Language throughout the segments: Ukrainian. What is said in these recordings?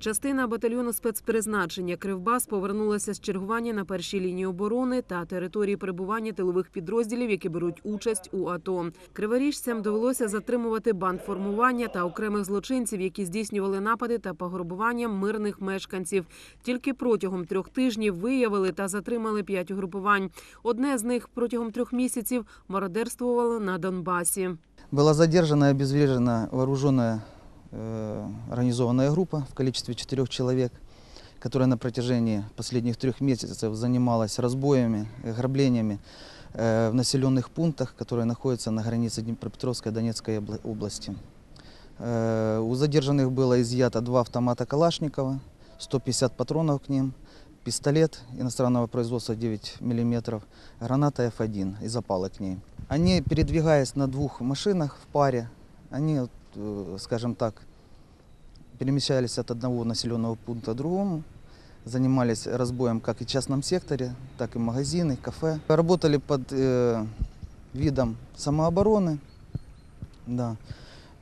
Частина батальйону спецпризначення Кривбас повернулася з чергування на першій лінії оборони та території перебування тилових підрозділів, які беруть участь у АТО. Криворіжцям довелося затримувати бандформування та окремих злочинців, які здійснювали напади та пограбування мирних мешканців. Тільки протягом трьох тижнів виявили та затримали п'ять угрупувань. Одне з них протягом трьох місяців мародерствувало на Донбасі. Была задержана и обезврежена вооруженная э, организованная группа в количестве четырех человек, которая на протяжении последних трех месяцев занималась разбоями, и ограблениями э, в населенных пунктах, которые находятся на границе Днепропетровской и Донецкой обла- области. Э, У задержанных было изъято два автомата Калашникова, 150 патронов к ним, пистолет иностранного производства 9 мм, граната F1 и запалы к ней. Они, передвигаясь на двух машинах в паре, они, вот, э, скажем так, перемещались от одного населенного пункта к другому, занимались разбоем как и в частном секторе, так и магазины, кафе. Работали под э, видом самообороны, да.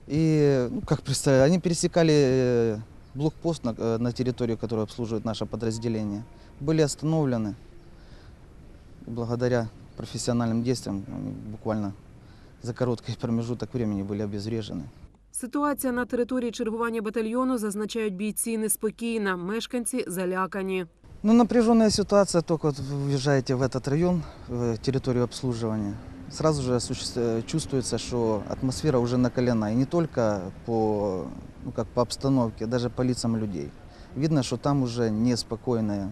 И, ну, как представить, они пересекали э, блокпост на, э, на территорию, которую обслуживает наше подразделение. Были остановлены. Благодаря профессиональным действиям буквально за короткий промежуток времени были обезврежены. Ситуація на території чергування батальйону зазначають бійці неспокійна. Мешканці залякані. Ну, напряженная ситуация, только вот вы въезжаете в этот район, в территорию обслуживания, сразу же осуществ- э, чувствуется, что атмосфера уже накалена. И не только по, ну, как по обстановке, даже по лицам людей. Видно, что там уже неспокойное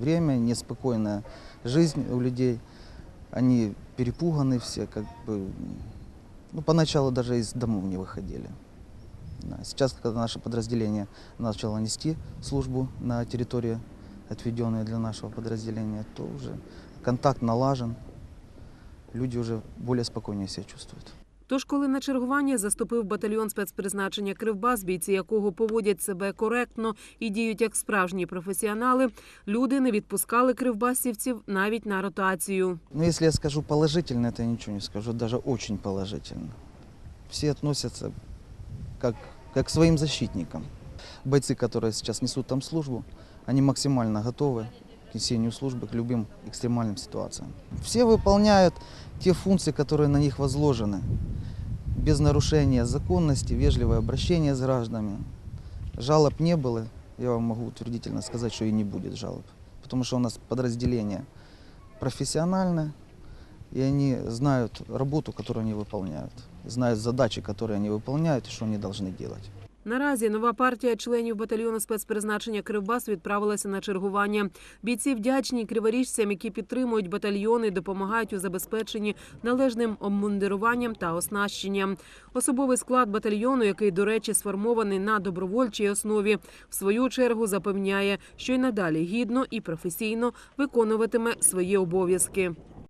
время, неспокойная жизнь у людей. Они перепуганы все, как бы, ну, поначалу даже из домов не выходили. Сейчас, когда наше подразделение начало нести службу на территории, отведенной для нашего подразделения, то уже контакт налажен, люди уже более спокойнее себя чувствуют. Тож, коли на чергування заступив батальйон спецпризначення Кривбас, бійці якого поводять себе коректно і діють як справжні професіонали, люди не відпускали кривбасівців навіть на ротацію. Но если я скажу положительно, это я ничего не скажу, даже очень положительно. Все относятся как, как к своим защитникам. Бойцы, которые сейчас несут там службу, они максимально готовы к несению службы, к любым экстремальным ситуациям. Все выполняют те функции, которые на них возложены, Без нарушения законности, вежливое обращение с гражданами. Жалоб не было, я вам могу утвердительно сказать, что и не будет жалоб. Потому что у нас подразделение профессиональное, и они знают работу, которую они выполняют, знают задачи, которые они выполняют и что они должны делать. Наразі нова партія членів батальйону спецпризначення Кривбас відправилася на чергування. Бійці вдячні криворіжцям, які підтримують батальйони, допомагають у забезпеченні належним обмундируванням та оснащенням. Особовий склад батальйону, який, до речі, сформований на добровольчій основі, в свою чергу запевняє, що й надалі гідно і професійно виконуватиме свої обов'язки.